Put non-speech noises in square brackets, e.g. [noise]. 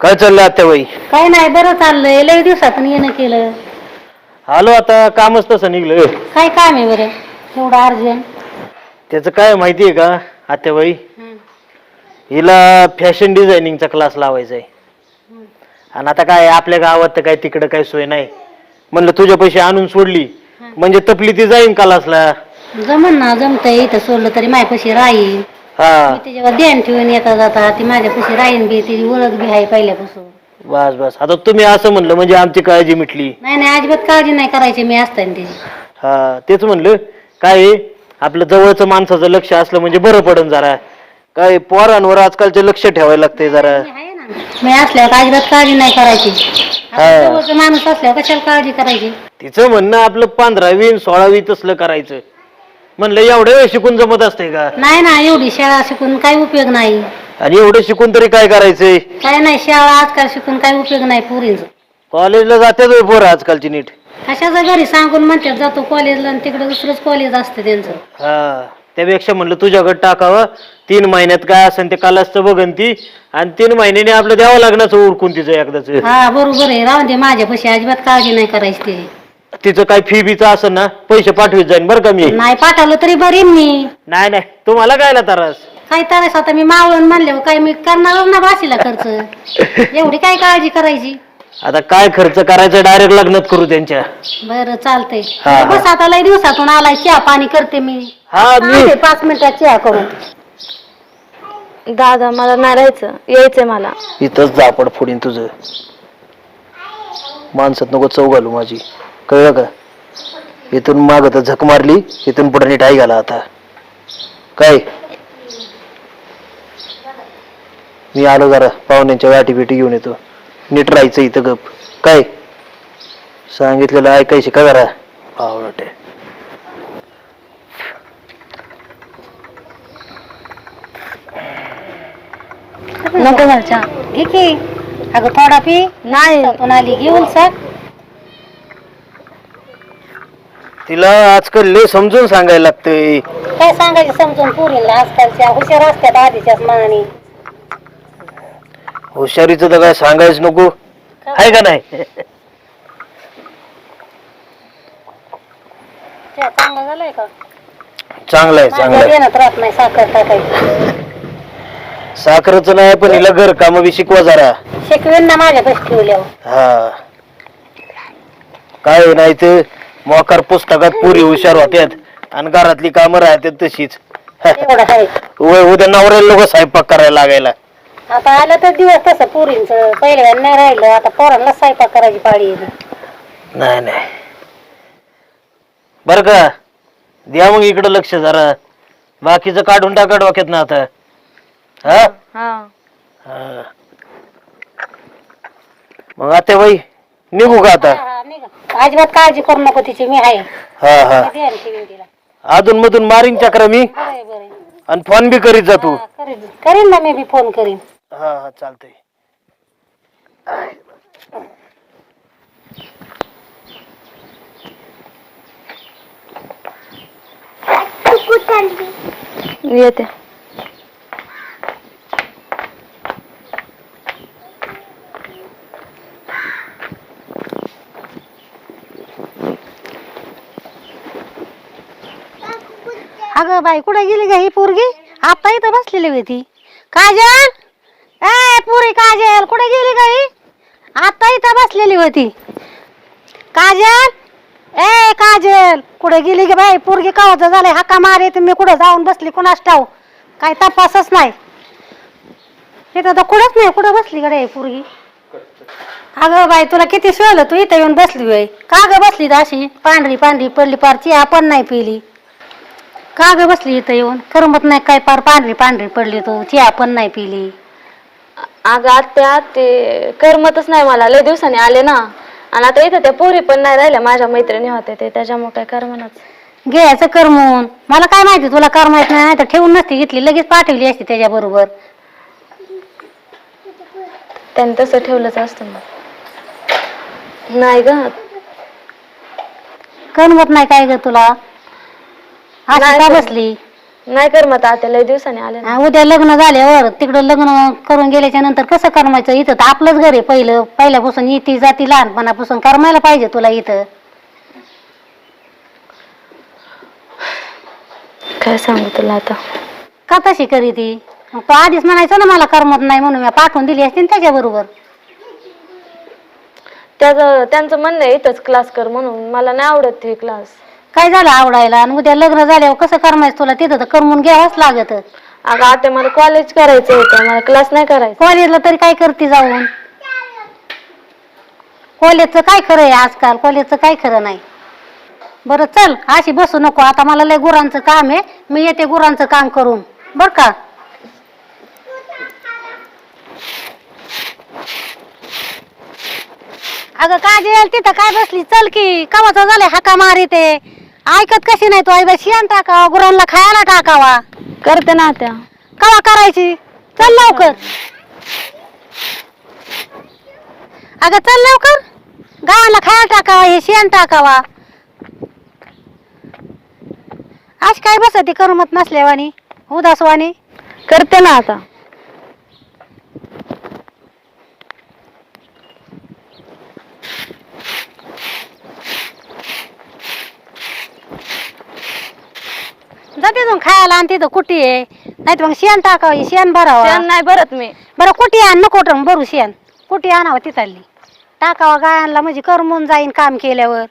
काय चाललंय आत्याबाई काय नाही बरं चाललंय. लय दिवसातून येणं केलं. आलो आता कामच तसं निघलं. काय काम आहे बरं? एवढं अर्जंट? त्याचं काय माहितीये का आत्याबाई हिला फॅशन डिझायनिंगचा क्लास लावायचा आहे. आणि आता काय आपल्या गावात तर काय तिकडं काय सोय नाही. म्हणलं तुझ्या पैसे आणून सोडली. म्हणजे तपली ती जाईन क्लासला जमन ना जमतंय. इथं सोडलं तरी माझ्यापाशी राहील. हा. मी त्याच्यावर ध्यान ठेवून येता जाता ती माझ्यापाशी राहीन बी तिची ओळख बी आहे पहिल्यापासून. बस बस. आता तुम्ही असं म्हणलं म्हणजे आमची काळजी मिटली. नाही नाही अजिबात काळजी नाही करायची मी असताना हा तेच म्हणलं. काय आहे, आपलं जवळचं माणसाचं लक्ष असलं म्हणजे बरं पडन जरा. काय पोरांवर आजकालचे लक्ष ठेवायला लागतंय जरा. मी आहे ना. मी असल्यावर अजिबात काळजी नाही करायची. हा. जवळचा माणूस असल्यावर कशाला काळजी करायची? तिचं म्हणणं आपलं पंधरावी सोळावी तसलं करायचं. म्हणलं एवढं वेळ शिकून जमत असतंय का? नाही ना एवढी शाळा शिकून काही उपयोग नाही. आणि एवढं शिकून तरी काय करायचंय? काय नाही शाळा आजकाल शिकून काही उपयोग नाही पोरींच. कॉलेजला होय पोरं आजकालची नीट. कशाचं घरी सांगून म्हणतात जातो कॉलेजला आणि तिकडे दुसरंच कॉलेज असतं त्यांचं. हा त्यापेक्षा म्हणलं तुझ्याकडे टाकावं. तीन महिन्यात काय असेल ते कालासचं बघन ती. आणि तीन महिन्याने आपलं द्यावं लागण्याचं उरकून तिचं एकदाच. हा बरोबर आहे. राहून दे माझ्यापाशी अजिबात काळजी नाही करायची त्याची. तिचं काय फी बीचं असेल ना पैसे पाठवीत जाईन बरं का मी. नाही पाठवलं तरी बरी मी. नाही नाही. तुम्हाला कायला त्रास? काय तर आता मी मावळून म्हणले काय मी करणार ना भाशीला खर्च? [laughs] एवढी काय काळजी करायची? आता काय खर्च करायचा? डायरेक्ट लग्नात करू त्यांच्या. बरं चालतंय. हा, हा. बस आता लय दिवसातून आलाय चहा पाणी करते मी. हा मी पाच मिनिटात चहा करून. दादा मला नाही राहायचं. यायचंय मला. इथंच जापड फोडीन तुझं. माणसात नको चव घालू माझी. कळलं का? इथून माग तर झक मारली इथून पुढे नीट आई घाला आता. काय? मी आलो जरा पाहुण्यांच्या वाटी बिटी घेऊन येतो. नीट राहायचं इथं गप. काय? सांगितलेलं ऐकायची का जरा? आवडते नको मला ठीक आहे अगं थोडा पी. नाही पण आली. घेऊन सर तिला आजकाल लय समजून सांगायला लागतंय. काय सांगायचं समजून? पुरीला आजकालच्या हुशार असतात आधीच्याच मानाने हुशारीचं तर काय सांगायच नको. आहे का नाही? चहा चांगला झालाय का? चांगलं आहे चांगलं माझ्या आहे देण्यात राहत नाही साखर टाकायची साखरचं नाही पण हिला घर काम बी शिकवा जरा. शिकवेन ना माझ्या ठेवल्यावर. हा. काय नाही ते मोकार पुस्तकात पुरी हुशार होत्यात. आणि घरातली कामं राहतात तशीच. एवढं आहे. [laughs] उ- उद्या नवऱ्याला लोक स्वयंपाक करायला लागायला. आता आलं तर दिवस तसं पुरींच. पहिल्या नाही राहिलं आता पोरांना स्वयंपाक करायची पाळी नाही नाही. बर का? द्या मग इकडं लक्ष जरा. बाकीचं काढून टाका डोक्यात ना आता. हा? हा. हा. मग आता बाई निघू का आता. अजिबात काळजी करू नको तिची मी आहे. हा हा. मी अधून मधून मारीन चक्र मी. बरं बरं आणि फोन बी करीत जा तू. करीन. करीन ना मी बी फोन करीन. हा हा चालतंय. येते. अगं बाई कुठे गेली ग ही पोरगी? आता इथं बसलेली होती काजल! ए पुरी काजल कुठे गेली गाई ही? आता इथं बसलेली होती. काजल! ए काजल! कुठे गेली ग बाई? पोरगी कावाचं झालंय हाका मार येते मी कुठं जाऊन बसली कुणास ठाऊ? काही तपासच नाही. इथं तर कुठंच नाही कुठं बसली गडे पोरगी? अगं बाई तुला किती सोयलं तू इथं येऊन बसली बाई का ग बसली तर अशी? पांढरी पांढरी पडली पार चिया पण नाही पिली. का ग बसली इथं येऊन. करमत नाही काय पार पांढरी पांढरी पडली तू. चिया पण नाही पिली. अगं आत्या ते करमतच नाही मला. लय दिवसांनी आले ना. आणि आता इथं त्या पोरी पण नाही राहिल्या माझ्या मैत्रिणी होत्या ते. त्याच्यामुळे काय करमनाच. घ्यायचं करमून. मला काय माहिती तुला कर माहीत नाही तर ठेवून नसती घेतली. लगेच पाठवली असती त्याच्या बरोबर त्यांनी तसं ठेवलंच असतं मग. नाही ग. करमत नाही काय ग तुला? अशी का. बसली? नाही करमत आता लय दिवसाने आले ना. हा, उद्या लग्न झाल्यावर तिकडं लग्न करून गेल्याच्यानंतर कसं करमायचं इथं? तर आपलंच घर आहे पहिलं. पहिल्यापासून इथे जाती लहानपणापासून करमायला पाहिजे तुला इथं. काय सांगू तुला आता? का तशी करी ती? मग तू आधीच म्हणायचं ना मला करमत नाही म्हणून मी पाठवून दिली असते त्याच्या बरोबर त्याचं त्यांचं म्हणणं आहे इथंच क्लास कर म्हणून. मला नाही आवडत हे क्लास काय झालं आवडायला? आणि उद्या लग्न झाल्यावर कसं करमायचं तुला? तिथं तर करमून घ्यावंच लागत. अगं आता मला कॉलेज करायचं होतं. मला क्लास नाही करायचा. कॉलेजला तरी काय करते जाऊन? कॉलेजचं काय खरं आहे आजकाल? कॉलेजचं काय खरं नाही. बरं चल अशी बसू नको. आता मला लय गुरांचं काम आहे. मी येते गुरांचं काम करून. बर का? अगं काजल तिथं काय बसली? चल की. कवाचं झालंय हाका मारी ते ऐकत कशी नाही तू आई शियान टाकावा गुरांना खायला टाकावा. करते ना त्या कवा करायची? चल लवकर. अगं चल लवकर. गावाला खायला टाकावा हे शेण टाकावा. आज काय बसती करमत नसल्यावानी उदासवानी? करते ना आता. जा तिथून खायला आणि तिथं कुटी आहे? नाही तर मग शेण टाकावं शेण भरावं. शेण नाही भरत मी. बरं कुटी आण नको तर भरू शेण. कुटी आणावं तिथली टाकावं गायांना म्हणजे करमून जाईन काम केल्यावर.